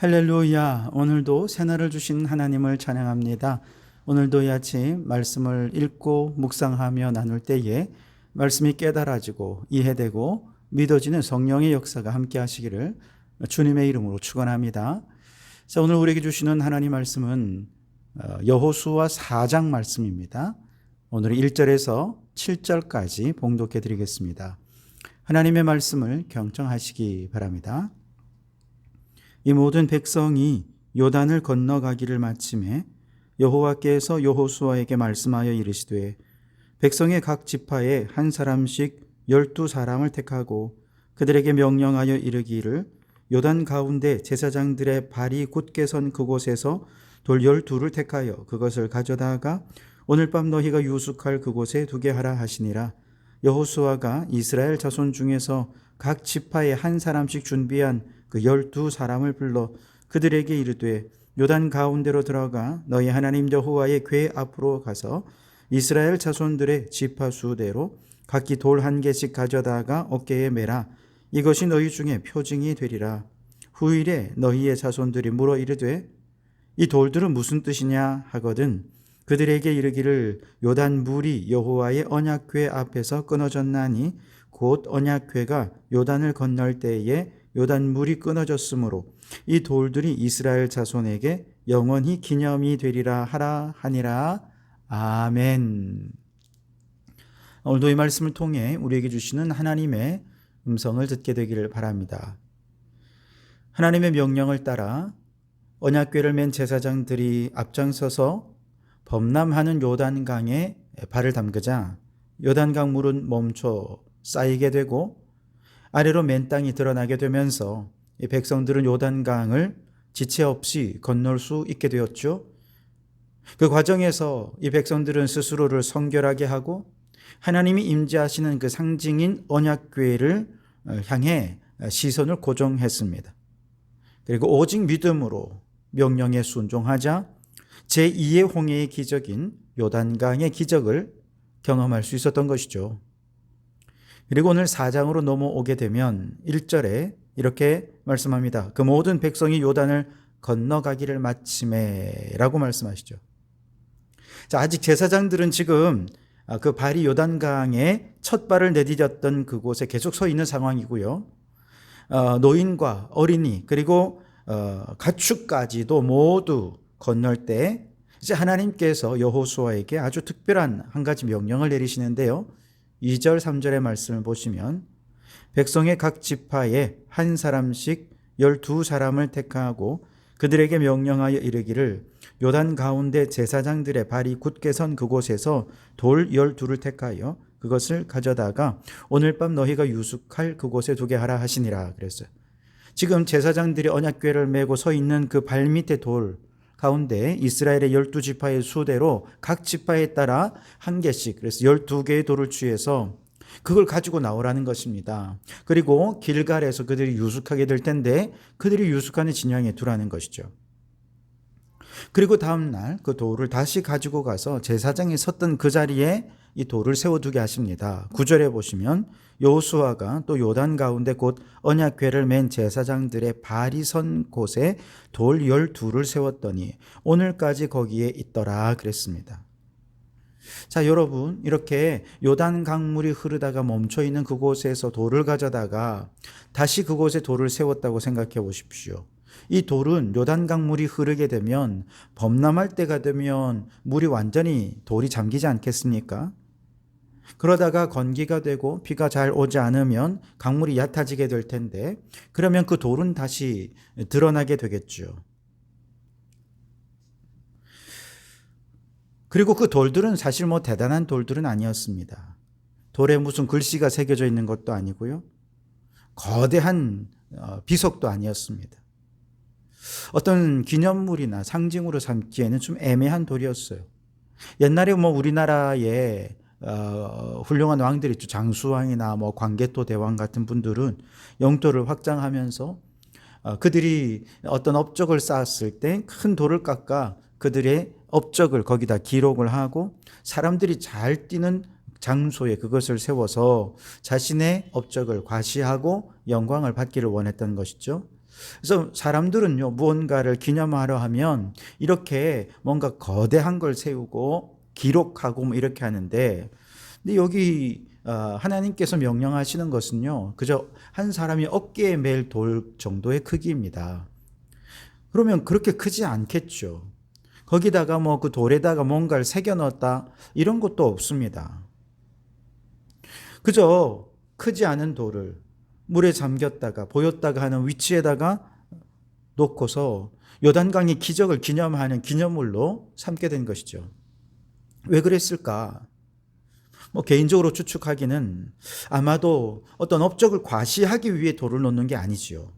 할렐루야. 오늘도 새날을 주신 하나님을 찬양합니다. 오늘도 이 아침 말씀을 읽고 묵상하며 나눌 때에 말씀이 깨달아지고 이해되고 믿어지는 성령의 역사가 함께 하시기를 주님의 이름으로 축원합니다. 자, 오늘 우리에게 주시는 하나님 말씀은 어, 여호수아 4장 말씀입니다. 오늘 1절에서 7절까지 봉독해 드리겠습니다. 하나님의 말씀을 경청하시기 바랍니다. 이 모든 백성이 요단을 건너가기를 마침에 여호와께서 여호수아에게 말씀하여 이르시되 백성의 각 지파에 한 사람씩 열두 사람을 택하고 그들에게 명령하여 이르기를 요단 가운데 제사장들의 발이 굳게 선 그곳에서 돌 열두를 택하여 그것을 가져다가 오늘 밤 너희가 유숙할 그곳에 두게 하라 하시니라. 여호수아가 이스라엘 자손 중에서 각 지파에 한 사람씩 준비한 그 열두 사람을 불러 그들에게 이르되 요단 가운데로 들어가 너희 하나님 여호와의 궤 앞으로 가서 이스라엘 자손들의 지파 수대로 각기 돌 한 개씩 가져다가 어깨에 매라. 이것이 너희 중에 표징이 되리라. 후일에 너희의 자손들이 물어 이르되 이 돌들은 무슨 뜻이냐 하거든 그들에게 이르기를 요단 물이 여호와의 언약궤 앞에서 끊어졌나니 곧 언약궤가 요단을 건널 때에 요단 물이 끊어졌으므로 이 돌들이 이스라엘 자손에게 영원히 기념이 되리라 하라 하니라 아멘. 오늘도 이 말씀을 통해 우리에게 주시는 하나님의 음성을 듣게 되기를 바랍니다. 하나님의 명령을 따라 언약궤를 맨 제사장들이 앞장서서 범람하는 요단강에 발을 담그자 요단강 물은 멈춰 쌓이게 되고 아래로 맨 땅이 드러나게 되면서 이 백성들은 요단강을 지체 없이 건널 수 있게 되었죠. 그 과정에서 이 백성들은 스스로를 성결하게 하고 하나님이 임재하시는 그 상징인 언약궤를 향해 시선을 고정했습니다. 그리고 오직 믿음으로 명령에 순종하자 제2의 홍해의 기적인 요단강의 기적을 경험할 수 있었던 것이죠. 그리고 오늘 4장으로 넘어오게 되면 1절에 이렇게 말씀합니다. 그 모든 백성이 요단을 건너가기를 마침에 라고 말씀하시죠. 자, 아직 제사장들은 지금 그 발이 요단강에 첫 발을 내디뎠던 그곳에 계속 서 있는 상황이고요. 어, 노인과 어린이 그리고 어, 가축까지도 모두 건널 때 이제 하나님께서 여호수아에게 아주 특별한 한 가지 명령을 내리시는데요. 2절 3절의 말씀을 보시면 백성의 각 지파에 한 사람씩 열두 사람을 택하고 그들에게 명령하여 이르기를 요단 가운데 제사장들의 발이 굳게 선 그곳에서 돌 열두를 택하여 그것을 가져다가 오늘 밤 너희가 유숙할 그곳에 두게 하라 하시니라 그랬어요. 지금 제사장들이 언약궤를 메고 서 있는 그 발밑에 돌 가운데 이스라엘의 열두 지파의 수대로 각 지파에 따라 한 개씩 그래서 열두 개의 돌을 취해서 그걸 가지고 나오라는 것입니다. 그리고 길갈에서 그들이 유숙하게 될 텐데 그들이 유숙하는 진영에 두라는 것이죠. 그리고 다음 날 그 돌을 다시 가지고 가서 제사장이 섰던 그 자리에 이 돌을 세워두게 하십니다. 구절에 보시면 여호수아가 또 요단 가운데 곧 언약궤를 맨 제사장들의 발이 선 곳에 돌 열두를 세웠더니 오늘까지 거기에 있더라 그랬습니다. 자, 여러분, 이렇게 요단 강물이 흐르다가 멈춰 있는 그곳에서 돌을 가져다가 다시 그곳에 돌을 세웠다고 생각해 보십시오. 이 돌은 요단 강물이 흐르게 되면 범람할 때가 되면 물이 완전히 돌이 잠기지 않겠습니까? 그러다가 건기가 되고 비가 잘 오지 않으면 강물이 얕아지게 될 텐데 그러면 그 돌은 다시 드러나게 되겠죠. 그리고 그 돌들은 사실 뭐 대단한 돌들은 아니었습니다. 돌에 무슨 글씨가 새겨져 있는 것도 아니고요. 거대한 어, 비석도 아니었습니다. 어떤 기념물이나 상징으로 삼기에는 좀 애매한 돌이었어요. 옛날에 뭐 우리나라에 어, 훌륭한 왕들이 있죠. 장수왕이나 뭐 광개토 대왕 같은 분들은 영토를 확장하면서 어, 그들이 어떤 업적을 쌓았을 때 큰 돌을 깎아 그들의 업적을 거기다 기록을 하고 사람들이 잘 뛰는 장소에 그것을 세워서 자신의 업적을 과시하고 영광을 받기를 원했던 것이죠. 그래서 사람들은요, 무언가를 기념하려 하면 이렇게 뭔가 거대한 걸 세우고 기록하고 뭐 이렇게 하는데, 근데 여기 어, 하나님께서 명령하시는 것은요, 그저 한 사람이 어깨에 맬돌 정도의 크기입니다. 그러면 그렇게 크지 않겠죠. 거기다가 뭐 그 돌에다가 뭔가를 새겨 넣었다 이런 것도 없습니다. 그저 크지 않은 돌을 물에 잠겼다가 보였다가 하는 위치에다가 놓고서 요단강의 기적을 기념하는 기념물로 삼게 된 것이죠. 왜 그랬을까? 뭐 개인적으로 추측하기는 아마도 어떤 업적을 과시하기 위해 돌을 놓는 게 아니지요.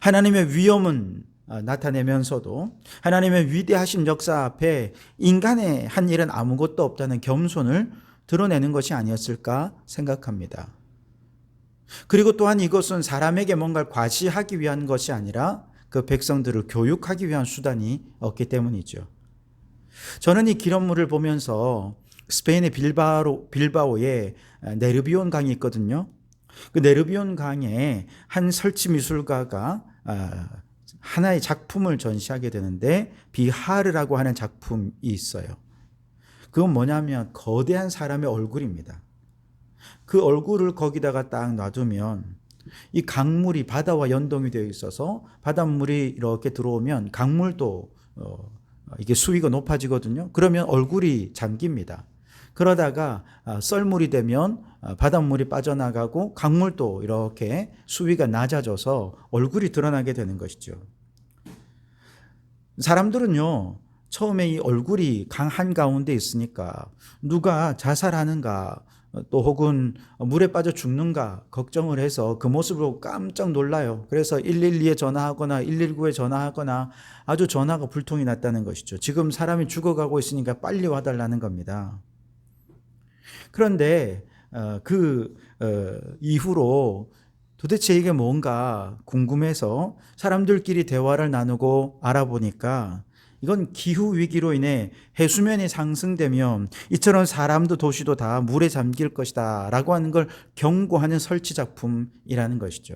하나님의 위엄은 아, 나타내면서도 하나님의 위대하신 역사 앞에 인간의 한 일은 아무것도 없다는 겸손을 드러내는 것이 아니었을까 생각합니다. 그리고 또한 이것은 사람에게 뭔가를 과시하기 위한 것이 아니라 그 백성들을 교육하기 위한 수단이 없기 때문이죠. 저는 이 기념물을 보면서 스페인의 빌바로, 빌바오에 네르비온 강이 있거든요. 그 네르비온 강에 한 설치 미술가가 아, 하나의 작품을 전시하게 되는데 비하르라고 하는 작품이 있어요. 그건 뭐냐면 거대한 사람의 얼굴입니다. 그 얼굴을 거기다가 딱 놔두면 이 강물이 바다와 연동이 되어 있어서 바닷물이 이렇게 들어오면 강물도 어, 이게 수위가 높아지거든요. 그러면 얼굴이 잠깁니다. 그러다가 아, 썰물이 되면 아, 바닷물이 빠져나가고 강물도 이렇게 수위가 낮아져서 얼굴이 드러나게 되는 것이죠. 사람들은요, 처음에 이 얼굴이 강 한가운데 있으니까 누가 자살하는가 또 혹은 물에 빠져 죽는가 걱정을 해서 그 모습으로 깜짝 놀라요. 그래서 112에 전화하거나 119에 전화하거나 아주 전화가 불통이 났다는 것이죠. 지금 사람이 죽어가고 있으니까 빨리 와달라는 겁니다. 그런데 어, 그 어, 이후로 도대체 이게 뭔가 궁금해서 사람들끼리 대화를 나누고 알아보니까 이건 기후 위기로 인해 해수면이 상승되면 이처럼 사람도 도시도 다 물에 잠길 것이다라고 하는 걸 경고하는 설치 작품이라는 것이죠.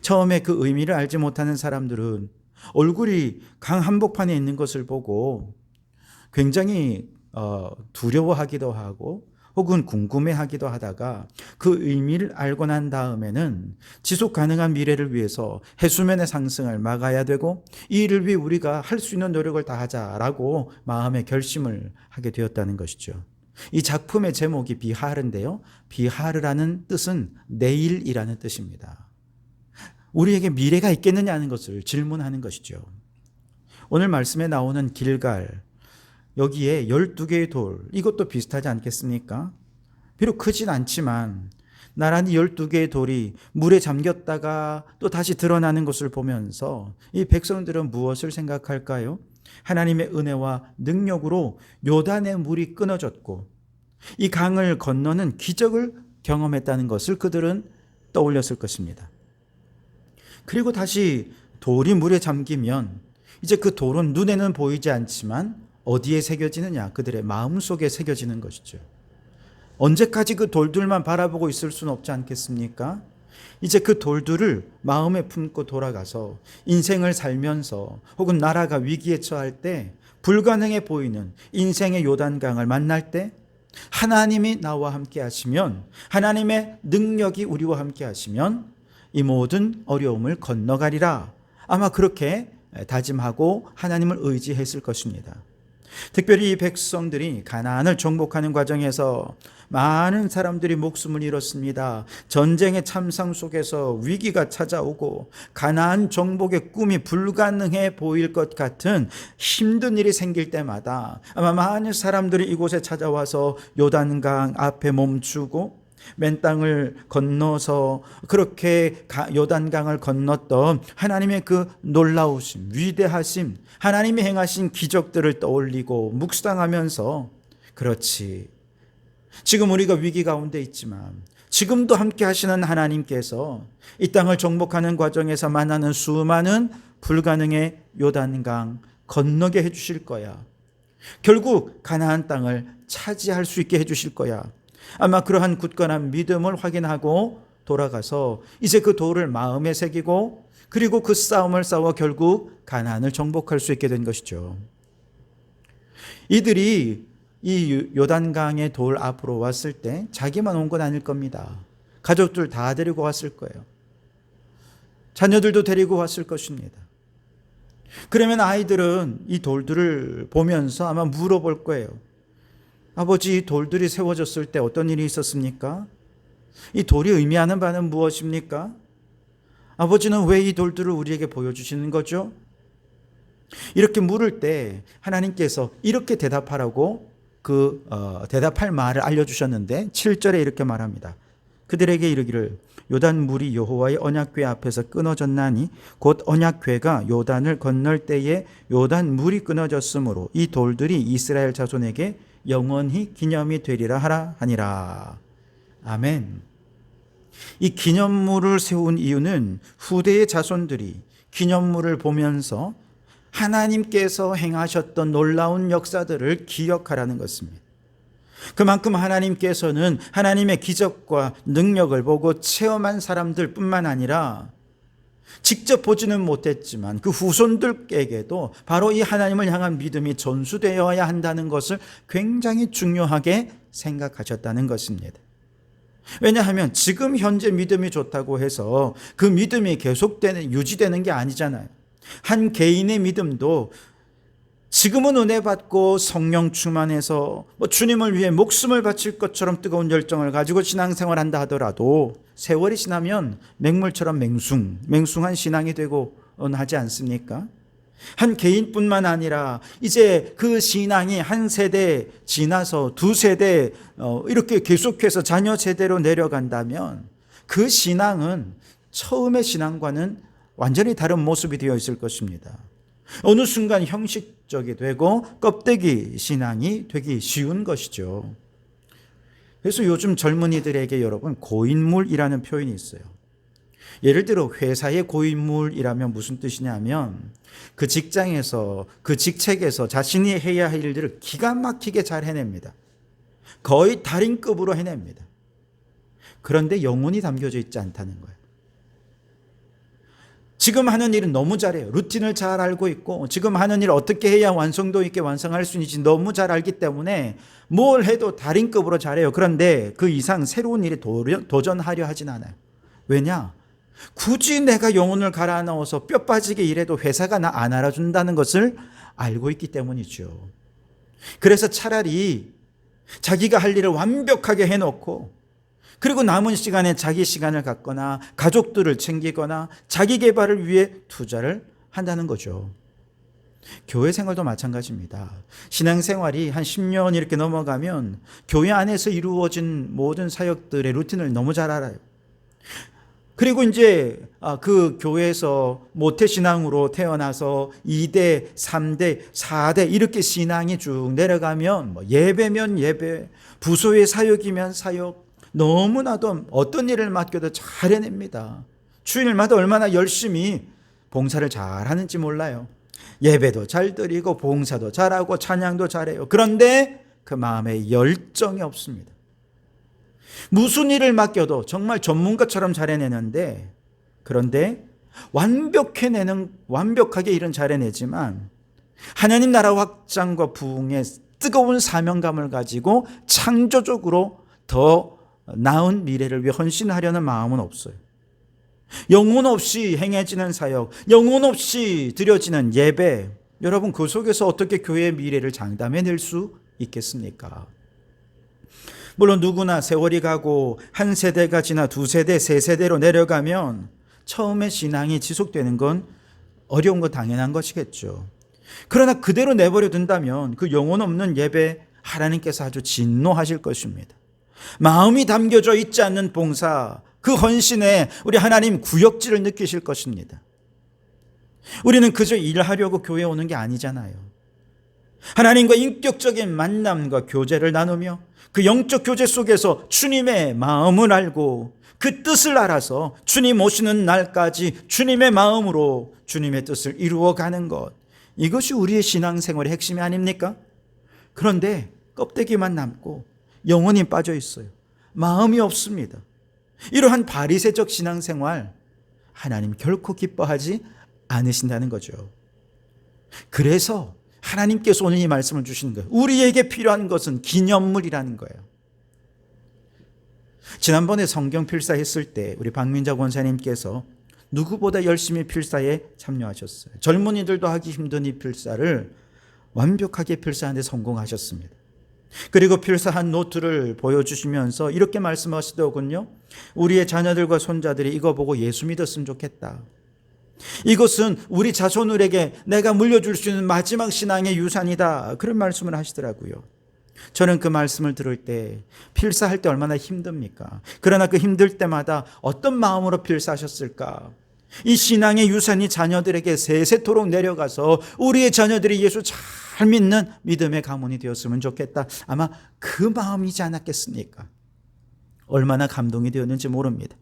처음에 그 의미를 알지 못하는 사람들은 얼굴이 강 한복판에 있는 것을 보고 굉장히 어, 두려워하기도 하고 혹은 궁금해하기도 하다가 그 의미를 알고 난 다음에는 지속 가능한 미래를 위해서 해수면의 상승을 막아야 되고 이 일을 위해 우리가 할 수 있는 노력을 다하자라고 마음의 결심을 하게 되었다는 것이죠. 이 작품의 제목이 비하르인데요. 비하르라는 뜻은 내일이라는 뜻입니다. 우리에게 미래가 있겠느냐는 것을 질문하는 것이죠. 오늘 말씀에 나오는 길갈, 여기에 12개의 돌, 이것도 비슷하지 않겠습니까? 비록 크진 않지만 나란히 12개의 돌이 물에 잠겼다가 또 다시 드러나는 것을 보면서 이 백성들은 무엇을 생각할까요? 하나님의 은혜와 능력으로 요단의 물이 끊어졌고 이 강을 건너는 기적을 경험했다는 것을 그들은 떠올렸을 것입니다. 그리고 다시 돌이 물에 잠기면 이제 그 돌은 눈에는 보이지 않지만 어디에 새겨지느냐? 그들의 마음 속에 새겨지는 것이죠. 언제까지 그 돌들만 바라보고 있을 수는 없지 않겠습니까? 이제 그 돌들을 마음에 품고 돌아가서 인생을 살면서 혹은 나라가 위기에 처할 때 불가능해 보이는 인생의 요단강을 만날 때 하나님이 나와 함께 하시면 하나님의 능력이 우리와 함께 하시면 이 모든 어려움을 건너가리라. 아마 그렇게 다짐하고 하나님을 의지했을 것입니다. 특별히 이 백성들이 가나안을 정복하는 과정에서 많은 사람들이 목숨을 잃었습니다. 전쟁의 참상 속에서 위기가 찾아오고 가나안 정복의 꿈이 불가능해 보일 것 같은 힘든 일이 생길 때마다 아마 많은 사람들이 이곳에 찾아와서 요단강 앞에 멈추고 맨 땅을 건너서 그렇게 요단강을 건넜던 하나님의 그 놀라우심, 위대하심, 하나님이 행하신 기적들을 떠올리고 묵상하면서 그렇지. 지금 우리가 위기 가운데 있지만 지금도 함께 하시는 하나님께서 이 땅을 정복하는 과정에서 만나는 수많은 불가능의 요단강 건너게 해 주실 거야. 결국 가나안 땅을 차지할 수 있게 해 주실 거야. 아마 그러한 굳건한 믿음을 확인하고 돌아가서 이제 그 돌을 마음에 새기고 그리고 그 싸움을 싸워 결국 가나안을 정복할 수 있게 된 것이죠. 이들이 이 요단강의 돌 앞으로 왔을 때 자기만 온 건 아닐 겁니다. 가족들 다 데리고 왔을 거예요. 자녀들도 데리고 왔을 것입니다. 그러면 아이들은 이 돌들을 보면서 아마 물어볼 거예요. 아버지, 이 돌들이 세워졌을 때 어떤 일이 있었습니까? 이 돌이 의미하는 바는 무엇입니까? 아버지는 왜 이 돌들을 우리에게 보여주시는 거죠? 이렇게 물을 때 하나님께서 이렇게 대답하라고 그 어, 대답할 말을 알려주셨는데 7절에 이렇게 말합니다. 그들에게 이르기를 요단 물이 여호와의 언약궤 앞에서 끊어졌나니 곧 언약궤가 요단을 건널 때에 요단 물이 끊어졌으므로 이 돌들이 이스라엘 자손에게 영원히 기념이 되리라 하라 하니라. 아멘. 이 기념물을 세운 이유는 후대의 자손들이 기념물을 보면서 하나님께서 행하셨던 놀라운 역사들을 기억하라는 것입니다. 그만큼 하나님께서는 하나님의 기적과 능력을 보고 체험한 사람들 뿐만 아니라 직접 보지는 못했지만 그 후손들에게도 바로 이 하나님을 향한 믿음이 전수되어야 한다는 것을 굉장히 중요하게 생각하셨다는 것입니다. 왜냐하면 지금 현재 믿음이 좋다고 해서 그 믿음이 계속되는, 유지되는 게 아니잖아요. 한 개인의 믿음도 지금은 은혜 받고 성령 충만해서 뭐 주님을 위해 목숨을 바칠 것처럼 뜨거운 열정을 가지고 신앙생활 한다 하더라도 세월이 지나면 맹물처럼 맹숭, 맹숭한 신앙이 되고 하지 않습니까? 한 개인뿐만 아니라 이제 그 신앙이 한 세대 지나서 두 세대 어, 이렇게 계속해서 자녀 세대로 내려간다면 그 신앙은 처음의 신앙과는 완전히 다른 모습이 되어 있을 것입니다. 어느 순간 형식적이 되고 껍데기 신앙이 되기 쉬운 것이죠. 그래서 요즘 젊은이들에게 여러분 고인물이라는 표현이 있어요. 예를 들어 회사의 고인물이라면 무슨 뜻이냐면 그 직장에서 그 직책에서 자신이 해야 할 일들을 기가 막히게 잘 해냅니다. 거의 달인급으로 해냅니다. 그런데 영혼이 담겨져 있지 않다는 거예요. 지금 하는 일은 너무 잘해요. 루틴을 잘 알고 있고 지금 하는 일 어떻게 해야 완성도 있게 완성할 수 있는지 너무 잘 알기 때문에 뭘 해도 달인급으로 잘해요. 그런데 그 이상 새로운 일에 도전하려 하진 않아요. 왜냐? 굳이 내가 영혼을 갈아 넣어서 뼈 빠지게 일해도 회사가 나 안 알아준다는 것을 알고 있기 때문이죠. 그래서 차라리 자기가 할 일을 완벽하게 해놓고 그리고 남은 시간에 자기 시간을 갖거나 가족들을 챙기거나 자기 개발을 위해 투자를 한다는 거죠. 교회 생활도 마찬가지입니다. 신앙 생활이 한 10년 이렇게 넘어가면 교회 안에서 이루어진 모든 사역들의 루틴을 너무 잘 알아요. 그리고 이제 아, 그 교회에서 모태 신앙으로 태어나서 2대, 3대, 4대 이렇게 신앙이 쭉 내려가면 뭐 예배면 예배, 부소의 사역이면 사역, 너무나도 어떤 일을 맡겨도 잘 해냅니다. 주일마다 얼마나 열심히 봉사를 잘 하는지 몰라요. 예배도 잘 드리고 봉사도 잘하고 찬양도 잘해요. 그런데 그 마음에 열정이 없습니다. 무슨 일을 맡겨도 정말 전문가처럼 잘 해내는데 그런데 완벽해내는 완벽하게 일은 잘 해내지만 하나님 나라 확장과 부흥의 뜨거운 사명감을 가지고 창조적으로 더 나은 미래를 위해 헌신하려는 마음은 없어요. 영혼 없이 행해지는 사역, 영혼 없이 드려지는 예배, 여러분 그 속에서 어떻게 교회의 미래를 장담해 낼 수 있겠습니까? 물론 누구나 세월이 가고 한 세대가 지나 두 세대, 세 세대로 내려가면 처음에 신앙이 지속되는 건 어려운 건 당연한 것이겠죠. 그러나 그대로 내버려 둔다면 그 영혼 없는 예배 하나님께서 아주 진노하실 것입니다. 마음이 담겨져 있지 않는 봉사, 그 헌신에 우리 하나님 구역질을 느끼실 것입니다. 우리는 그저 일하려고 교회 오는 게 아니잖아요. 하나님과 인격적인 만남과 교제를 나누며 그 영적 교제 속에서 주님의 마음을 알고 그 뜻을 알아서 주님 오시는 날까지 주님의 마음으로 주님의 뜻을 이루어 가는 것. 이것이 우리의 신앙생활의 핵심이 아닙니까? 그런데 껍데기만 남고 영혼이 빠져 있어요. 마음이 없습니다. 이러한 바리새적 신앙생활 하나님 결코 기뻐하지 않으신다는 거죠. 그래서 하나님께서 오늘 이 말씀을 주시는 거예요. 우리에게 필요한 것은 기념물이라는 거예요. 지난번에 성경 필사했을 때 우리 박민자 권사님께서 누구보다 열심히 필사에 참여하셨어요. 젊은이들도 하기 힘든 이 필사를 완벽하게 필사하는데 성공하셨습니다. 그리고 필사한 노트를 보여주시면서 이렇게 말씀하시더군요. 우리의 자녀들과 손자들이 이거 보고 예수 믿었으면 좋겠다. 이것은 우리 자손들에게 내가 물려줄 수 있는 마지막 신앙의 유산이다. 그런 말씀을 하시더라고요. 저는 그 말씀을 들을 때 필사할 때 얼마나 힘듭니까? 그러나 그 힘들 때마다 어떤 마음으로 필사하셨을까? 이 신앙의 유산이 자녀들에게 세세토록 내려가서 우리의 자녀들이 예수 잘 믿는 믿음의 가문이 되었으면 좋겠다. 아마 그 마음이지 않았겠습니까? 얼마나 감동이 되었는지 모릅니다.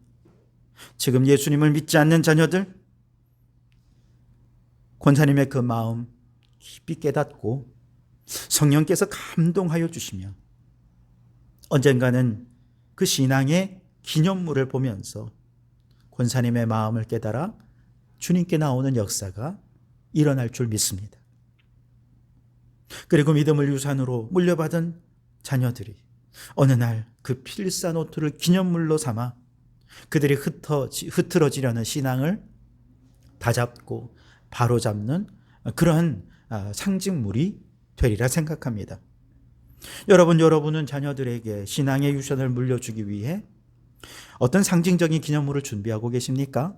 지금 예수님을 믿지 않는 자녀들, 권사님의 그 마음 깊이 깨닫고 성령께서 감동하여 주시며 언젠가는 그 신앙의 기념물을 보면서 권사님의 마음을 깨달아 주님께 나오는 역사가 일어날 줄 믿습니다. 그리고 믿음을 유산으로 물려받은 자녀들이 어느 날 그 필사 노트를 기념물로 삼아 그들이 흩어지, 흐트러지려는 신앙을 다잡고 바로잡는 그러한 아, 상징물이 되리라 생각합니다. 여러분, 여러분은 자녀들에게 신앙의 유산을 물려주기 위해 어떤 상징적인 기념물을 준비하고 계십니까?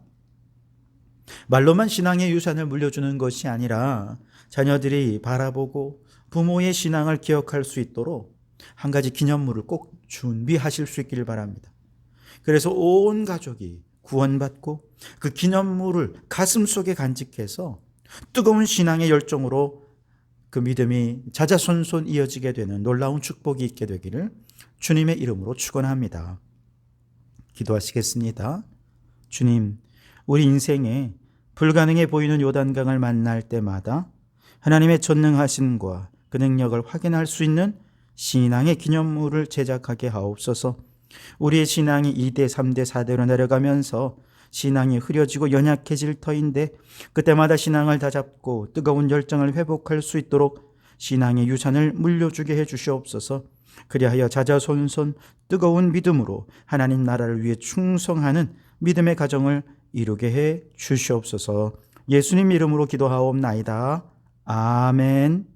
말로만 신앙의 유산을 물려주는 것이 아니라 자녀들이 바라보고 부모의 신앙을 기억할 수 있도록 한 가지 기념물을 꼭 준비하실 수 있기를 바랍니다. 그래서 온 가족이 구원받고 그 기념물을 가슴 속에 간직해서 뜨거운 신앙의 열정으로 그 믿음이 자자손손 이어지게 되는 놀라운 축복이 있게 되기를 주님의 이름으로 축원합니다. 기도하시겠습니다. 주님, 우리 인생에 불가능해 보이는 요단강을 만날 때마다 하나님의 전능하심과 그 능력을 확인할 수 있는 신앙의 기념물을 제작하게 하옵소서. 우리의 신앙이 2대, 3대, 4대로 내려가면서 신앙이 흐려지고 연약해질 터인데 그때마다 신앙을 다잡고 뜨거운 열정을 회복할 수 있도록 신앙의 유산을 물려주게 해 주시옵소서. 그리하여 자자손손 뜨거운 믿음으로 하나님 나라를 위해 충성하는 믿음의 가정을 이루게 해 주시옵소서. 예수님 이름으로 기도하옵나이다. 아멘.